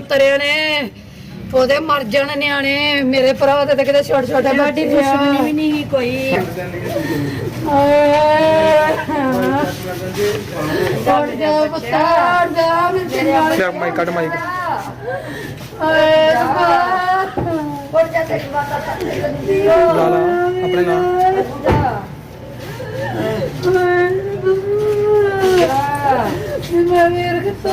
ਅੰਤਰੇ ਨੇ। ਉਹਦੇ ਮਰ ਜਾਣ ਨਿਆਣੇ। ਮੇਰੇ ਭਰਾ ਦੇ ਤੇ ਕਿਤੇ ਛੋਟੇ ਛੋਟੇ ਸਾਡੀ ਦੁਸ਼ਮਣੀ ਵੀ ਨਹੀਂ ਸੀ ਕੋਈ। ਛੱਡ ਜਾ ਪੁੱਤਾ ਛੱਡ ਜਾ ਮੇਰੇ ਨਿਆਣੇ ਲੈ ਮਾਈਕ ਕੱਢ ਮਾਈਕ ਓਏ ਰੱਬਾ ਲਾ ਲਾ ਆਪਣੇ ਨਾਲ। ਮੈਂ ਵੀਰ ਕਿੱਥੋਂ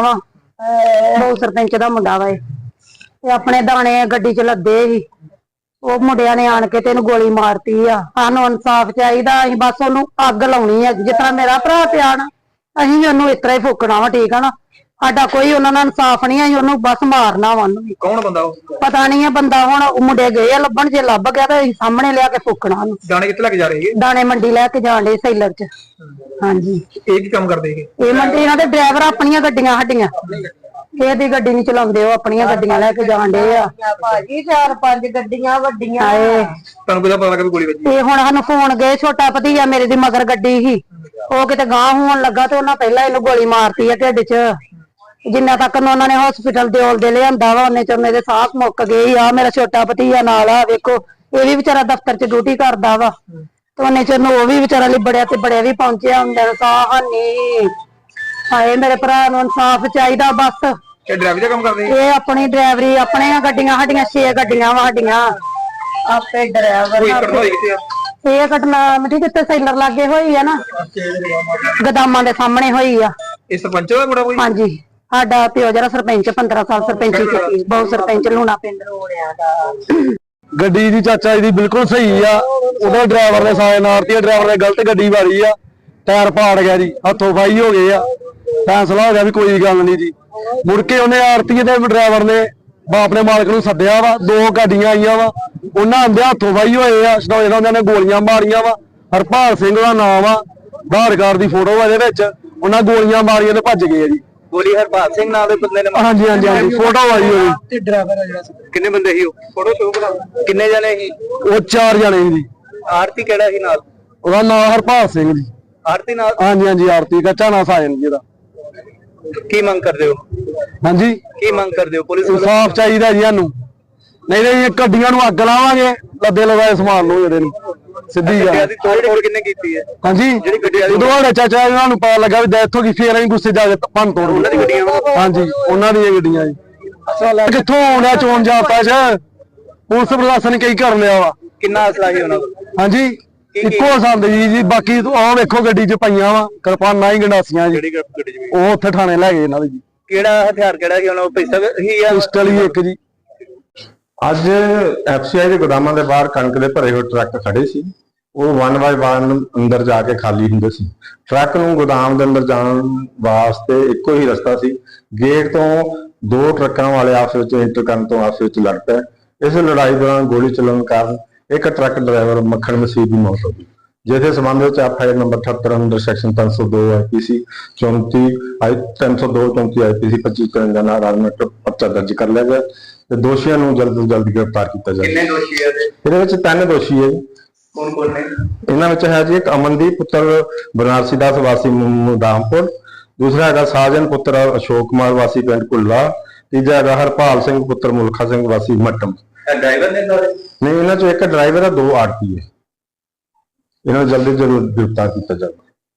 ਵਾ ਬਹੁ ਸਰਪੰਚ ਦਾ ਮੁੰਡਾ ਵਾ ਇਹ। ਤੇ ਆਪਣੇ ਦਾਣੇ ਗੱਡੀ ਚ ਲੱਦੇ ਸੀ। ਉਹ ਮੁੰਡਿਆਂ ਨੇ ਆਣ ਕੇ ਤੇ ਇਹਨੂੰ ਗੋਲੀ ਮਾਰਤੀ ਆ। ਸਾਨੂੰ ਇਨਸਾਫ ਚਾਹੀਦਾ, ਅਸੀਂ ਬਸ ਉਹਨੂੰ ਅੱਗ ਲਾਉਣੀ ਆ। ਜਿਸ ਤਰ੍ਹਾਂ ਮੇਰਾ ਭਰਾ ਪਿਆ ਨਾ ਅਸੀਂ ਵੀ ਉਹਨੂੰ ਇਸ ਤਰ੍ਹਾਂ ਹੀ ਫੂਕਣਾ ਵਾ, ਠੀਕ ਆ ਨਾ? ਸਾਡਾ ਕੋਈ ਉਹਨਾਂ ਨਾਲ ਇਨਸਾਫ ਨਹੀਂ ਅਸੀਂ ਉਹਨੂੰ ਬਸ ਮਾਰਨਾ ਵਾ ਉਹਨੂੰ ਵੀ। ਕੌਣ ਬੰਦਾ ਉਹ? ਪਤਾ ਨਹੀਂ ਆ ਬੰਦਾ ਹੁਣ ਉਹ ਮੁੰਡੇ ਗਏ ਆ ਲੱਭਣ ਜੇ ਲੱਭ ਗਿਆ ਤਾਂ ਅਸੀਂ ਸਾਹਮਣੇ ਲਿਆ ਕੇ ਫੂਕਣਾ ਉਹਨੂੰ। ਦਾਣੇ ਕਿੱਥੇ ਲੈ ਕੇ ਜਾ ਰਹੇ ਹੈਗੇ ਦਾਣੇ ਮੰਡੀ ਲੈ ਕੇ ਜਾਣ ਦੇ ਸੈਲਰ ਚ। ਹਾਂਜੀ। ਇਹ ਕੀ ਕੰਮ ਕਰਦੇ ਹੈਗੇ ਇਹ ਮੰਡੀ ਇਹਨਾਂ ਦੇ ਡਰਾਈਵਰ ਆਪਣੀਆਂ ਗੱਡੀਆਂ ਸਾਡੀਆਂ। ਇਹਦੀ ਗੱਡੀ। ਨਹੀਂ ਚਲਾਉਂਦੇ ਉਹ ਆਪਣੀਆਂ ਗੱਡੀਆਂ ਲੈ ਕੇ ਜਾਣ ਦੇ ਆ। ਭਾਜੀ ਚਾਰ ਪੰਜ ਗੱਡੀਆਂ ਵੱਡੀਆਂ ਹਾਏ। ਤੁਹਾਨੂੰ ਕਿਹਦਾ ਪਤਾ ਲੱਗਾ ਵੀ ਗੋਲੀ ਵੱਜੀ? ਤੇ ਹੁਣ ਸਾਨੂੰ ਫੋਨ ਗਏ ਛੋਟਾ ਭਤੀਆ ਮੇਰੇ ਦੀ ਮਗਰ ਗੱਡੀ ਸੀ। ਉਹ ਕਿਤੇ ਗਾਂ ਹੋਣ ਲੱਗਾ ਤੇ ਉਹਨਾਂ ਪਹਿਲਾਂ ਇਹਨੂੰ ਗੋਲੀ ਮਾਰਤੀ ਆ ਢਿੱਡ 'ਚ। ਜਿੰਨਾ ਤੱਕ ਨੂੰ ਉਹਨਾਂ ਨੇ ਹਸਪੀਟਲ ਦੇ ਦੇ ਲਿਆਂਦਾ ਵਾ ਉਹਨੇ ਚ ਮੇਰੇ ਸਾਹ ਮੁੱਕ ਗਏ ਆ ਮੇਰਾ ਛੋਟਾ ਭਤੀਆ ਨਾਲ ਆ ਵੇਖੋ ਇਹ ਵੀ ਵਿਚਾਰਾ ਦਫ਼ਤਰ 'ਚ ਡਿਊਟੀ ਕਰਦਾ ਵਾ। ਤੇ ਉਹਨੇ ਚ ਨੂੰ ਉਹ ਵੀ ਵਿਚਾਰਾ ਲਿਬੜਿਆ ਤੇ ਬੜਿਆ ਵੀ ਪਹੁੰਚਿਆ ਹੁੰਦਾ ਸਾਹ ਹਾਨੀ। ਹਾਏ ਮੇਰੇ ਭਰਾ ਨੂੰ ਇਨਸਾਫ ਚਾਹੀਦਾ ਬਸ। ਇਹ ਡਰਾਈਵਰ ਦਾ ਕੰਮ ਕਰਦੇ? ਇਹ ਆਪਣੀ ਡਰਾਈਵਰੀ ਆਪਣੀਆਂ ਗੱਡੀਆਂ ਸਾਡੀਆਂ 6 ਗੱਡੀਆਂ ਵਾ ਸਾਡੀਆਂ। ਆਪੇ ਡਰਾਈਵਰ ਕੋਈ ਕਰਨਾ ਹੋਈ ਕਿਤੇ ਆ? ਇਹ ਘਟਨਾ ਮਿੱਠੀ ਕਿੱਥੇ ਸੈਲਰ ਲੱਗੇ ਹੋਈ ਆ ਨਾ ਗਦਾਮਾਂ ਦੇ ਸਾਹਮਣੇ ਹੋਈ ਆ। ਇਹ ਸਰਪੰਚ ਦਾ ਮੁੰਡਾ ਕੋਈ? ਹਾਂਜੀ। ਸਾਡਾ ਪਿਓ ਜਿਹੜਾ ਸਰਪੰਚ 15 ਸਾਲ ਸਰਪੰਚੀ ਕੀਤੀ ਬਹੁਤ ਸਰਪੰਚ ਲੂਣਾ ਪਿੰਡ ਰੋੜਿਆ ਦਾ। ਗੱਡੀ ਦੀ ਚਾਚਾ ਜੀ ਦੀ ਬਿਲਕੁਲ ਸਹੀ ਆ। ਉਹਦੇ ਡਰਾਈਵਰ ਨੇ ਸਾਇਨ ਮਾਰਤੀ ਡਰਾਈਵਰ ਨੇ ਗਲਤ ਗੱਡੀ ਵਾਰੀ ਆ। ਟਾਇਰ ਪਾੜ ਗਿਆ ਜੀ। ਹੱਥੋਂ ਫਾਈ ਹੋ ਗਏ ਆ। ਫੈਸਲਾ ਹੋ ਗਿਆ ਵੀ ਕੋਈ ਗੱਲ ਨਹੀਂ ਜੀ। ਮੁੜ ਕੇ ਉਹਨੇ ਆਰਤੀ ਦੇ ਡਰਾਈਵਰ ਨੇ ਬਾਪ ਨੇ ਮਾਲਕ ਨੂੰ ਸੱਦਿਆ ਵਾ। ਦੋ ਗੱਡੀਆਂ ਆਈਆਂ ਵਾ। ਉਹਨਾਂ ਆਂਦੇ ਹੱਥੋਂ ਫਾਈ ਹੋਏ ਆ। ਸਟੋਏ ਉਹਨਾਂ ਨੇ ਗੋਲੀਆਂ ਮਾਰੀਆਂ ਵਾ। ਹਰਪਾਲ ਸਿੰਘ ਦਾ ਨਾਮ ਆ। ਆਧਾਰ ਕਾਰਡ ਦੀ ਫੋਟੋ ਆ ਇਹਦੇ ਵਿੱਚ। ਉਹਨਾਂ ਗੋਲੀਆਂ ਮਾਰੀਆਂ ਤੇ ਭੱਜ ਗਏ ਆ ਜੀ। ਗੋਲੀ ਹਰਪਾਲ ਸਿੰਘ ਨਾਮ ਦੇ ਬੰਦੇ ਨੇ ਹਾਂਜੀ ਹਾਂਜੀ ਹਾਂਜੀ ਫੋਟੋ ਆਈ ਹੋਈ ਤੇ ਡਰਾਈਵਰ ਆ ਜਿਹੜਾ ਕਿੰਨੇ ਬੰਦੇ ਸੀ ਉਹ? ਫੋਟੋ ਸ਼ੋਅ ਕਰਾ ਕਿੰਨੇ ਜਣੇ ਸੀ? ਉਹ ਚਾਰ ਜਣੇ ਸੀ। ਜੀ ਆਰਤੀ ਕਿਹੜਾ ਸੀ ਨਾਲ? ਉਹਦਾ ਨਾਮ ਹਰਪਾਲ ਸਿੰਘ ਜੀ। ਆਰਤੀ ਨਾਲ? ਹਾਂਜੀ ਹਾਂਜੀ ਆਰਤੀ ਕੱਚਾ ਨਾ ਸਾਜਨ ਜੀ ਦਾ ਕੀ ਮੰਗ ਕਰਦੇ ਹੋ? ਹਾਂਜੀ? ਕੀ ਮੰਗ ਕਰਦੇ ਹੋ ਪੁਲਿਸ ਵੱਲੋਂ? ਇਨਸਾਫ ਚਾਹੀਦਾ ਜੀ ਸਾਨੂੰ। ਨਹੀਂ ਤਾਂ ਇਹ ਗੱਡੀਆਂ ਨੂੰ ਅੱਗ ਲਾਵਾਂਗੇ ਲੱਦੇ ਲਗਾਏ ਸਮਾਨ ਨੂੰ ਜਿਹੜੇ ਨੂੰ। ਸਿੱਧੀ ਗੱਲ। ਦੀ ਤੋੜ ਫੋੜ ਕਿੰਨੇ ਕੀਤੀ ਹੈ? ਹਾਂਜੀ। ਜਿਹੜੀ ਗੱਡੀਆਂ ਦੀ- ਜਦੋਂ ਸਾਡੇ ਚਾਚਾ ਇਹਨਾਂ ਨੂੰ ਪਤਾ ਲੱਗਾ ਵੀ ਡੈਥ ਹੋ ਗਈ ਫੇਰ ਅਸੀਂ ਗੁੱਸੇ ਜਾ ਕੇ ਭੰਨ ਤੋੜ ਉਹਨਾਂ ਦੀ ਗੱਡੀਆਂ ਵਾ? ਹਾਂਜੀ ਉਹਨਾਂ ਦੀਆਂ ਗੱਡੀਆਂ ਜੀ। ਕਿੱਥੋਂ ਆਉਂਦਾ ਚੋਣ ਜਾਪਦਾ ਚ? ਪੁਲਿਸ ਪ੍ਰਸ਼ਾਸਨ ਕਈ ਕਰ ਲਿਆ ਵਾ? ਕਿੰਨਾ ਅਸਲਾ ਸੀ ਉਹਨਾਂ ਕੋਲ? ਹਾਂਜੀ ਇੱਕੋ ਸੰਦ ਜੀ ਜੀ ਬਾਕੀ ਆਹ ਵੇਖੋ ਗੱਡੀ 'ਚ ਪਈਆਂ ਵਾ ਕਿਰਪਾਨਾਂ ਹੀ ਗੰਡਾਸੀਆਂ ਜੀ। ਜਿਹੜੀ ਗੱਡੀ ਚ ਵੀ ਉਹ ਉੱਥੇ ਥਾਣੇ ਲੈ ਗਏ ਇਹਨਾਂ ਦੇ ਜੀ। ਕਿਹੜਾ ਹਥਿਆਰ ਕਿਹੜਾ ਸੀ ਉਹਨਾਂ ਕੋਲ? ਪੈਸਾ ਹੀ ਆ? ਪਿਸਟਲ ਹੀ ਇੱਕ ਜੀ। ਅੱਜ ਐਫਸੀਆਈ ਦੇ ਗੋਦਾਮਾਂ ਦੇ ਬਾਹਰ ਕਣਕ ਦੇ ਭਰੇ ਹੋਏ ਟਰੱਕ ਖੜੇ ਸੀ। ਉਹ ਵਨ ਬਾਏ ਵਨ ਅੰਦਰ ਜਾ ਕੇ ਖਾਲੀ ਹੁੰਦੇ ਸੀ। ਟਰੱਕ ਨੂੰ ਗੋਦਾਮ ਦੇ ਅੰਦਰ ਜਾਣ ਵਾਸਤੇ ਇੱਕੋ ਹੀ ਰਸਤਾ ਸੀ। ਗੇਟ ਤੋਂ ਦੋ ਟਰੱਕਾਂ ਵਾਲੇ ਆਪਸ ਵਿੱਚ ਇੰਟਰ ਕਰਨ ਤੋਂ ਆਪਸ ਵਿੱਚ ਲੜ ਪਏ। ਇਸ ਲੜਾਈ ਦੌਰਾਨ ਗੋਲੀ ਚੱਲਣ ਕਾਰਨ ਇੱਕ ਟਰੱਕ ਡਰਾਈਵਰ ਮੱਖਣ ਮਸੀਹ ਦੀ ਮੌਤ ਹੋ ਗਈ। ਜਿਹਦੇ ਸੰਬੰਧ ਵਿੱਚ FIR number 78 under section 302 IPC 34 ਆਈ 302 34 ਆਈਪੀਸੀ 25 53 ਨਾਲ ਆਰਮਟ ਪਰਚਾ ਦਰਜ ਕਰ ਲਿਆ ਗਿਆ। ਤੇ ਦੋਸ਼ੀਆਂ ਨੂੰ ਜਲਦ ਤੋਂ ਜਲਦ ਗ੍ਰਿਫਤਾਰ ਕੀਤਾ ਜਾਵੇ। ਕਿੰਨੇ ਦੋਸ਼ੀ ਹੈ ਤੇ ਇਹਦੇ ਵਿੱਚ ਤਿੰਨ ਦੋਸ਼ੀ ਹੈ ਜੀ। ਕੌਣ ਕੌਣ ਨੇ? ਇਹਨਾਂ ਵਿੱਚ ਹੈ ਜੀ ਇੱਕ ਅਮਨਦੀਪ ਪੁੱਤਰ ਬਨਾਰਸੀ ਦਾਸ ਵਾਸੀ ਮੁਦਾਮਪੁਰ। ਦੂਸਰਾ ਹੈਗਾ ਸਾਜਨ ਪੁੱਤਰ ਅਸ਼ੋਕ ਕੁਮਾਰ ਵਾਸੀ ਪਿੰਡ ਕੁੱਲਾ ਤੀਜਾ ਹੈਗਾ ਹਰਪਾਲ ਸਿੰਘ ਪੁੱਤਰ ਮੁਲਖਾ ਸਿੰਘ ਵਾਸੀ ਮੱਟਮ। ਡਰਾਈਵਰ ਨੇ ਸਾਰੇ? ਨਹੀਂ ਇਹਨਾਂ ਚੋਂ ਇੱਕ ਡਰਾਈਵਰ ਆ ਦੋ ਆਰਪੀ ਹੈ। ਇਹਨਾਂ ਨੂੰ ਜਲਦੀ ਜਲਦ ਗ੍ਰਿਫਤਾਰ ਕੀਤਾ ਜਾਵੇ।